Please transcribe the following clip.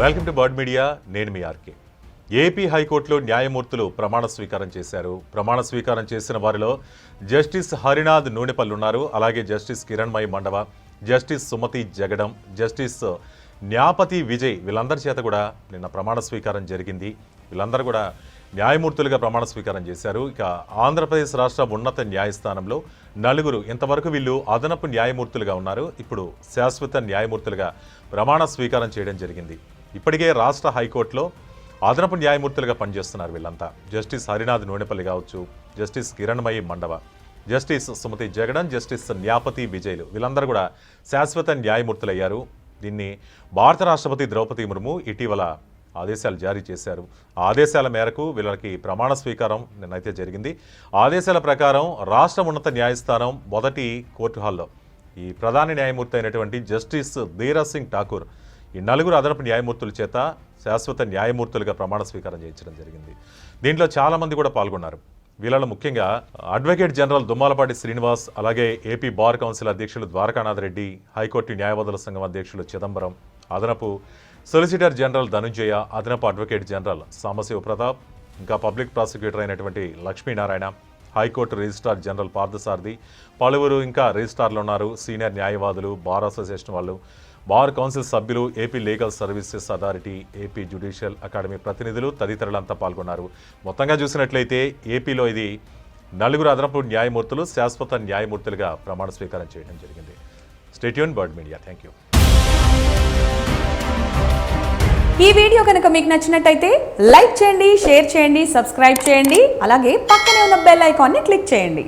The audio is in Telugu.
Welcome to bird media. నేను మీ ఆర్కే. ఏపీ హైకోర్టులో న్యాయమూర్తులు ప్రమాణ స్వీకారం చేశారు. ప్రమాణ స్వీకారం చేసిన వారిలో జస్టిస్ హరినాథ్ నూనెపల్లి ఉన్నారు. అలాగే justice Kiranmayi Mandava justice Sumathi Jagadam justice Nyapathi Vijay వీళ్ళందరి చేత కూడా నిన్న ప్రమాణ స్వీకారం జరిగింది. వీళ్ళందరూ కూడా న్యాయమూర్తులుగా ప్రమాణ స్వీకారం చేశారు. ఇక ఆంధ్రప్రదేశ్ రాష్ట్ర ఉన్నత న్యాయస్థానంలో నలుగురు ఇంతవరకు వీళ్ళు అదనపు న్యాయమూర్తులుగా ఉన్నారు. ఇప్పుడు శాశ్వత న్యాయమూర్తులుగా ప్రమాణ స్వీకారం చేయడం జరిగింది. ఇప్పటికే రాష్ట్ర హైకోర్టులో అదనపు న్యాయమూర్తులుగా పనిచేస్తున్నారు వీళ్ళంతా. జస్టిస్ హరినాథ్ నూనెపల్లి కావచ్చు justice Kiranmayi Mandava justice Sumathi Jagadam justice Nyapathi విజయ్లు వీళ్ళందరూ కూడా శాశ్వత న్యాయమూర్తులయ్యారు. దీన్ని భారత రాష్ట్రపతి ద్రౌపది ముర్ము ఇటీవల ఆదేశాలు జారీ చేశారు. ఆ ఆదేశాల మేరకు వీళ్ళకి ప్రమాణ స్వీకారం నిన్నైతే జరిగింది. ఆదేశాల ప్రకారం రాష్ట్ర ఉన్నత న్యాయస్థానం మొదటి కోర్టు హాల్లో ఈ ప్రధాన న్యాయమూర్తి అయినటువంటి జస్టిస్ ధీరజ్ సింగ్ ఠాకూర్ ఈ నలుగురు అదనపు న్యాయమూర్తుల చేత శాశ్వత న్యాయమూర్తులుగా ప్రమాణ స్వీకారం చేయించడం జరిగింది. దీంట్లో చాలామంది కూడా పాల్గొన్నారు. వీళ్ళలో ముఖ్యంగా అడ్వకేట్ జనరల్ దుమ్మాలపాటి శ్రీనివాస్ అలాగే ఏపీ బార్ కౌన్సిల్ అధ్యక్షులు ద్వారకానాథ్ రెడ్డి హైకోర్టు న్యాయవాదుల సంఘం అధ్యక్షులు చిదంబరం అదనపు సొలిసిటర్ జనరల్ ధనుంజయ అదనపు అడ్వకేట్ జనరల్ సాంబశివ ప్రతాప్ ఇంకా పబ్లిక్ ప్రాసిక్యూటర్ అయినటువంటి Lakshminarayana high court registrar general Parthasarathi పలువురు ఇంకా రిజిస్ట్రార్లు ఉన్నారు. సీనియర్ న్యాయవాదులు బార్ అసోసియేషన్ వాళ్ళు. బార్ కౌన్సిల్ సభ్యులు AP legal services authority AP judicial academy ప్రతినిధులు తదితరులంతా పాల్గొన్నారు. మొత్తంగా చూసినట్లయితే ఏపీలో ఇది నలుగురు అదనపు న్యాయమూర్తులు శాశ్వత న్యాయమూర్తులుగా ప్రమాణ స్వీకారం చేయడం జరిగింది. Stay tune bird media thank you ఈ వీడియో కనుక మీకు నచ్చినట్టయితే లైక్ చేయండి షేర్ చేయండి సబ్స్క్రైబ్ చేయండి అలాగే పక్కనే ఉన్న బెల్ ఐకాన్ని క్లిక్ చేయండి.